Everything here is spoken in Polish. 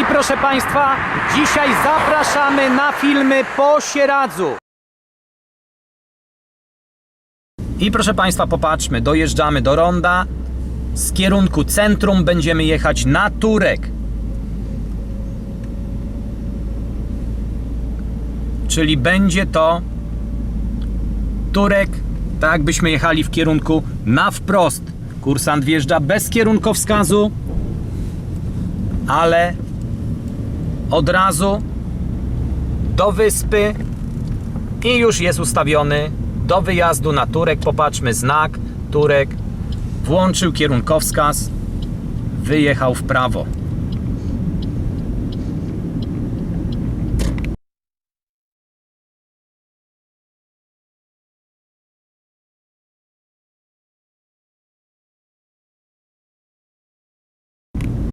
I proszę Państwa, dzisiaj zapraszamy na filmy po Sieradzu. I proszę Państwa, popatrzmy, dojeżdżamy do ronda. Z kierunku centrum będziemy jechać na Turek. Czyli będzie to Turek, tak jakbyśmy jechali w kierunku na wprost. Kursant wjeżdża bez kierunkowskazu, ale od razu do wyspy i już jest ustawiony do wyjazdu na Turek. Popatrzmy, znak Turek. Włączył kierunkowskaz, wyjechał w prawo.